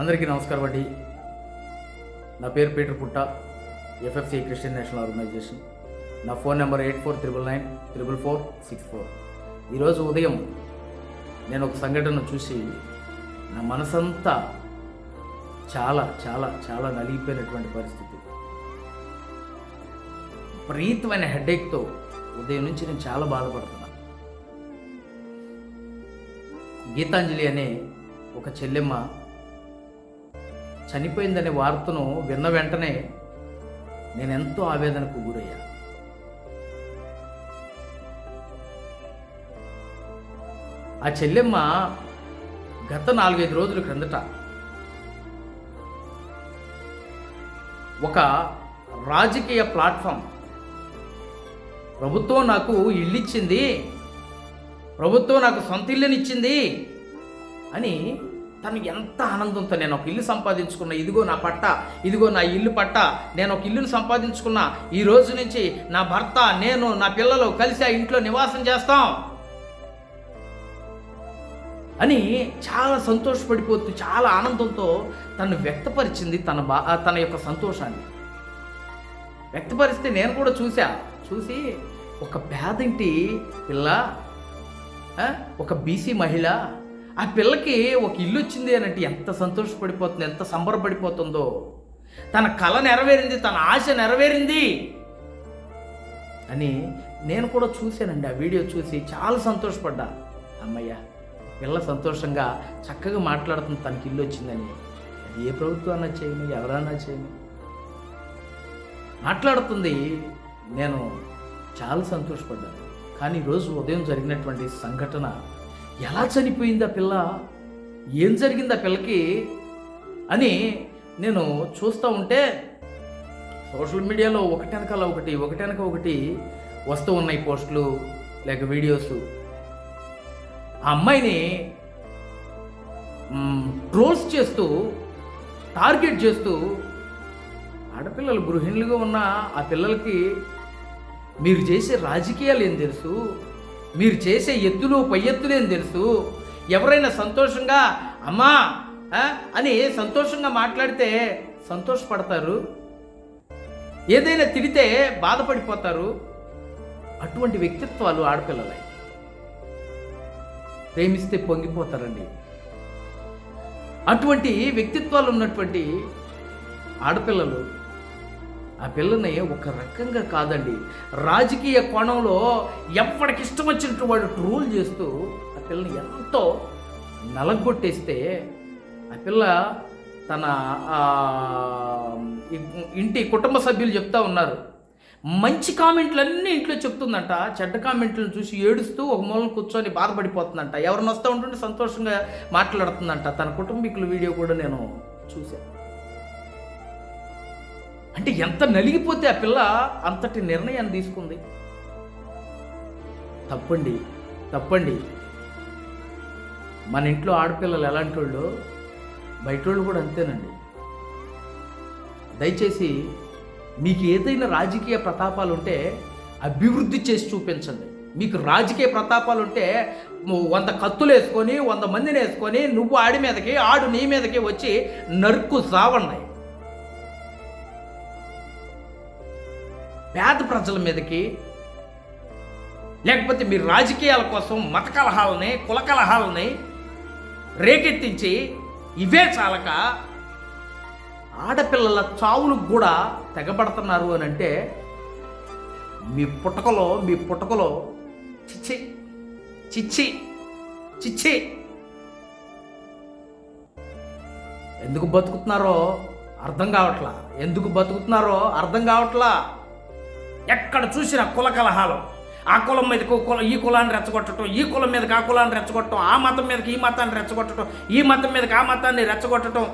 అందరికీ నమస్కారం అండి. నా పేరు Peter Putta FFC Christian national organisation. నా phone number eight four triple nine triple four six four. ఈరోజు ఉదయం నేను ఒక సంఘటన చూసి నా మనసంతా చాలా చాలా చాలా నలిగిపోయినటువంటి పరిస్థితి. విపరీతమైన హెడేక్తో ఉదయం నుంచి నేను చాలా బాధపడుతున్నాను గీతాంజలి అనే ఒక చెల్లెమ్మ చనిపోయిందనే వార్తను విన్న వెంటనే నేను ఎంతో ఆవేదనకు గురయ్యా. ఆ చెల్లెమ్మ గత నాలుగైదు రోజుల క్రిందట ఒక రాజకీయ ప్లాట్ఫామ్ ప్రభుత్వం నాకు ఇల్లు ఇచ్చింది ప్రభుత్వం నాకు సొంత ఇల్లునిచ్చింది అని తను ఎంత ఆనందంతో నేను ఒక ఇల్లు సంపాదించుకున్నా ఇదిగో నా పట్ట ఇదిగో నా ఇల్లు పట్ట నేను ఒక ఇల్లును సంపాదించుకున్నా ఈ రోజు నుంచి నా భర్త నేను నా పిల్లలు కలిసి ఆ ఇంట్లో నివాసం చేస్తాం. అని చాలా సంతోషపడిపోతూ చాలా ఆనందంతో తను వ్యక్తపరిచింది తన బా తన యొక్క సంతోషాన్ని. వ్యక్తపరిస్తే నేను కూడా చూసా. చూసి ఒక పేదింటి పిల్ల ఒక బీసీ మహిళ ఆ పిల్లకి ఒక ఇల్లు వచ్చింది అనంటే ఎంత సంతోషపడిపోతుంది ఎంత సంబరపడిపోతుందో. తన కళ నెరవేరింది తన ఆశ నెరవేరింది అని నేను కూడా చూశానండి ఆ వీడియో చూసి చాలా సంతోషపడ్డా. అమ్మయ్య పిల్ల సంతోషంగా చక్కగా మాట్లాడుతుంది తనకి ఇల్లు వచ్చిందని. అది ఏ ప్రభుత్వాన్నా చేయను ఎవరన్నా చేయను. మాట్లాడుతుంది నేను చాలా సంతోషపడ్డాను. కానీ ఈరోజు ఉదయం జరిగినటువంటి సంఘటన ఎలా చనిపోయింది ఆ పిల్ల? ఏం జరిగింది ఆ పిల్లకి? అని నేను చూస్తూ ఉంటే సోషల్ మీడియాలో ఒకటి వెనకాల ఒకటి ఒకటి వెనక ఒకటి వస్తూ ఉన్నాయి పోస్టులు లేక వీడియోస్. ఆ అమ్మాయిని ట్రోల్స్ చేస్తూ టార్గెట్ చేస్తూ ఆడపిల్లలు గృహిణులుగా ఉన్న ఆ పిల్లలకి మీరు చేసే రాజకీయాలు ఏం తెలుసు? మీరు చేసే ఎత్తులు పై ఎత్తులు తెలుసు? ఎవరైనా సంతోషంగా అమ్మా అని సంతోషంగా మాట్లాడితే సంతోషపడతారు? ఏదైనా తిడితే బాధపడిపోతారు? అటువంటి వ్యక్తిత్వాలు ఆడపిల్లలే. ప్రేమిస్తే పొంగిపోతారండి. అటువంటి వ్యక్తిత్వాలు ఉన్నటువంటి ఆడపిల్లలు ఆ పిల్లని ఒక రకంగా కాదండి. రాజకీయ కోణంలో ఎప్పటికి ఇష్టం వచ్చినట్టు వాడు ట్రోల్ చేస్తూ ఆ పిల్లని ఎంతో నలగొట్టేస్తే ఆ పిల్ల తన ఇంటి కుటుంబ సభ్యులు చెప్తా ఉన్నారు. మంచి కామెంట్లన్నీ ఇంట్లో చెప్తుందంట. చెడ్డ కామెంట్లను చూసి ఏడుస్తూ ఒక మూలన కూర్చొని బాధపడిపోతుందంట. ఎవరిని వస్తూ ఉంటుంటే సంతోషంగా మాట్లాడుతుందంట. తన కుటుంబీకుల వీడియో కూడా నేను చూశాను. అంటే ఎంత నలిగిపోతే ఆ పిల్ల అంతటి నిర్ణయాన్ని తీసుకుంది? తప్పండి తప్పండి. మన ఇంట్లో ఆడపిల్లలు ఎలాంటి వాళ్ళు బయట వాళ్ళు కూడా అంతేనండి. దయచేసి మీకు ఏదైనా రాజకీయ ప్రతాపాలు ఉంటే అభివృద్ధి చేసి చూపించండి. మీకు రాజకీయ ప్రతాపాలు ఉంటే వంద కత్తులు వేసుకొని వంద మందిని వేసుకొని నువ్వు ఆడి మీదకి ఆడు నీ మీదకి వచ్చి నరుకు సావన్నాయి పేద ప్రజల మీదకి లేకపోతే మీ రాజకీయాల కోసం మత కలహాలని కుల కలహాలని రేకెత్తించి ఇవే చాలక ఆడపిల్లల చావులకు కూడా తెగబడుతున్నారు అని అంటే మీ పుట్టకలో మీ పుట్టకలో చిచ్చి చిచ్చి చిచ్చి. ఎందుకు బతుకుతున్నారో అర్థం కావట్లా? ఎందుకు బతుకుతున్నారో అర్థం కావట్లా? ఎక్కడ చూసినా కుల కలహాలు. ఆ కులం మీదకి కుల ఈ కులాన్ని రెచ్చగొట్టడం ఈ కులం మీదకి ఆ కులాన్ని రెచ్చగొట్టడం ఆ మతం మీదకి ఈ మతాన్ని రెచ్చగొట్టడం ఈ మతం మీదకి ఆ మతాన్ని రెచ్చగొట్టడం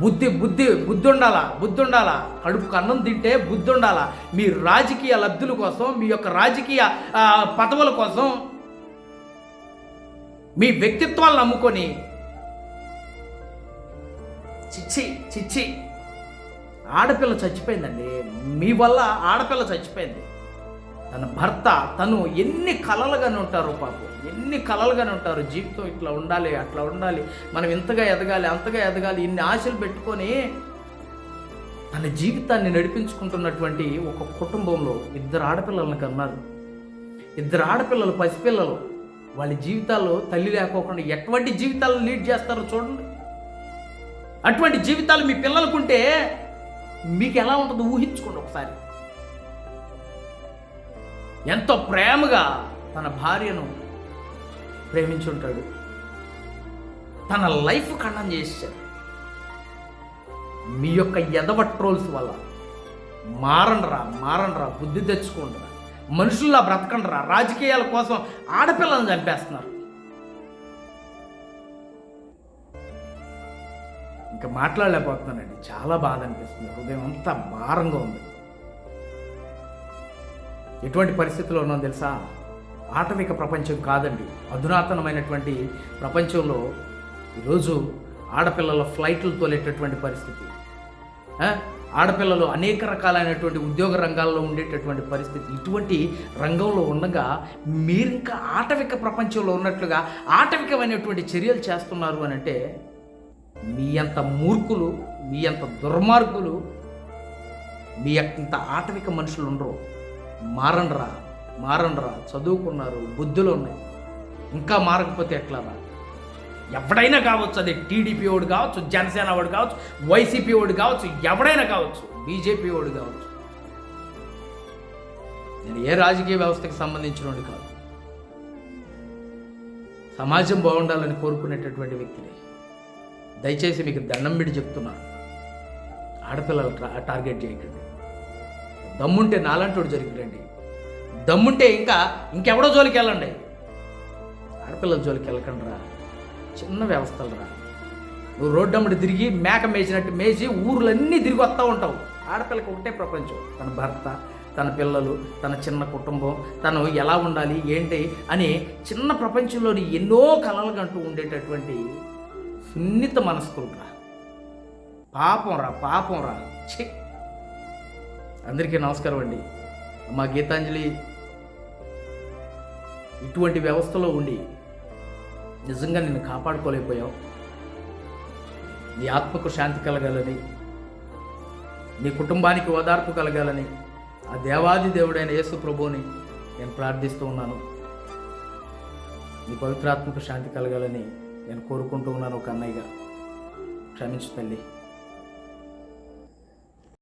బుద్ధి బుద్ధి బుద్ధి ఉండాలా బుద్ధి ఉండాలా కడుపుకు అన్నం తింటే బుద్ధి ఉండాలా మీ రాజకీయ లబ్ధుల కోసం మీ యొక్క రాజకీయ పదవుల కోసం మీ వ్యక్తిత్వాలను నమ్ముకొని చిచ్చి చిచ్చి ఆడపిల్ల చచ్చిపోయిందండి. మీ వల్ల ఆడపిల్ల చచ్చిపోయింది. తన భర్త తను ఎన్ని కలలుగానే ఉంటారు పాపం ఎన్ని కలలుగానే ఉంటారు. జీవితం ఇట్లా ఉండాలి అట్లా ఉండాలి. మనం ఇంతగా ఎదగాలి అంతగా ఎదగాలి ఇన్ని ఆశలు పెట్టుకొని తన జీవితాన్ని నడిపించుకుంటున్నటువంటి ఒక కుటుంబంలో ఇద్దరు ఆడపిల్లలను కన్నారు. ఇద్దరు ఆడపిల్లలు పసిపిల్లలు వాళ్ళ జీవితాల్లో తల్లి లేకోకుండా ఎటువంటి జీవితాలను లీడ్ చేస్తారో చూడండి. అటువంటి జీవితాలు మీ పిల్లలకుంటే మీకు ఎలా ఉంటుందో ఊహించుకోండి ఒకసారి. ఎంతో ప్రేమగా తన భార్యను ప్రేమించుంటాడు తన లైఫ్ ఖండం చేశాడు మీ యొక్క ఎదవ ట్రోల్స్ వల్ల మారండ్రా మారండ్రా బుద్ధి తెచ్చుకోండిరా. మనుషుల్లా బ్రతకండిరా. రాజకీయాల కోసం ఆడపిల్లలను చంపేస్తున్నారు. ఇంకా మాట్లాడలేకపోతున్నానండి. చాలా బాధ అనిపిస్తుంది. హృదయం అంతా భారంగా ఉంది. ఎటువంటి పరిస్థితిలో ఉన్నాం తెలుసా? ఆటవిక ప్రపంచం కాదండి. అధునాతనమైనటువంటి ప్రపంచంలో ఈరోజు ఆడపిల్లల ఫ్లైట్లు తోలేటటువంటి పరిస్థితి. ఆడపిల్లలు అనేక రకాలైనటువంటి ఉద్యోగ రంగాల్లో ఉండేటటువంటి పరిస్థితి. ఇటువంటి రంగంలో ఉండగా మీరు ఇంకా ఆటవిక ప్రపంచంలో ఉన్నట్లుగా ఆటవికమైనటువంటి చర్యలు చేస్తున్నారు అని అంటే మీ అంత మూర్ఖులు మీ అంత దుర్మార్గులు మీ అంత ఆటవిక మనుషులు ఉండరు. మారండ్రా మారండ్రా. చదువుకున్నారు బుద్ధులు ఉన్నాయి. ఇంకా మారకపోతే ఎట్లారా ఎవడైనా కావచ్చు అది టీడీపీ వాడు కావచ్చు జనసేన వాడు కావచ్చు వైసీపీ వాడు కావచ్చు ఎవడైనా కావచ్చు బీజేపీ వాడు కావచ్చు. నేను ఏ రాజకీయ వ్యవస్థకి సంబంధించిన వాడు కాదు. సమాజం బాగుండాలని కోరుకునేటటువంటి వ్యక్తిని. దయచేసి మీకు దండం విడి చెప్తున్నాను ఆడపిల్లలు ట్రా- టార్గెట్ చేయకండి. దమ్ముంటే నాలంటోడు జరిగిరండి దమ్ముంటే ఇంకా ఇంకెవడో జోలికి వెళ్ళండి. ఆడపిల్లల జోలికి వెళ్ళకండి రా. చిన్న వ్యవస్థలు రా. నువ్వు రోడ్డమ్మడి తిరిగి మేక మేసినట్టు మేసి ఊర్లన్నీ తిరిగి వస్తూ ఉంటావు. ఆడపిల్లకి ఒకటే ప్రపంచం. తన భర్త తన పిల్లలు తన చిన్న కుటుంబం తను ఎలా ఉండాలి ఏంటి అని చిన్న ప్రపంచంలోని ఎన్నో కలలు కంటూ ఉండేటటువంటి సున్నిత మనస్కులు పాపంరా పాపం రా పాపం రా ఛీ. అందరికీ నమస్కారం అండి. మా గీతాంజలి ఇటువంటి వ్యవస్థలో ఉండి నిజంగా నిన్ను కాపాడుకోలేకపోయావు. నీ ఆత్మకు శాంతి కలగాలని నీ కుటుంబానికి ఓదార్పు కలగాలని ఆ దేవాది దేవుడైన యేసు ప్రభువుని నేను ప్రార్థిస్తూ ఉన్నాను. నీ పవిత్రాత్మకు శాంతి కలగాలని నేను కోరుకుంటూ ఉన్నాను ఒక అన్నయ్యగా. క్షమించు తల్లి.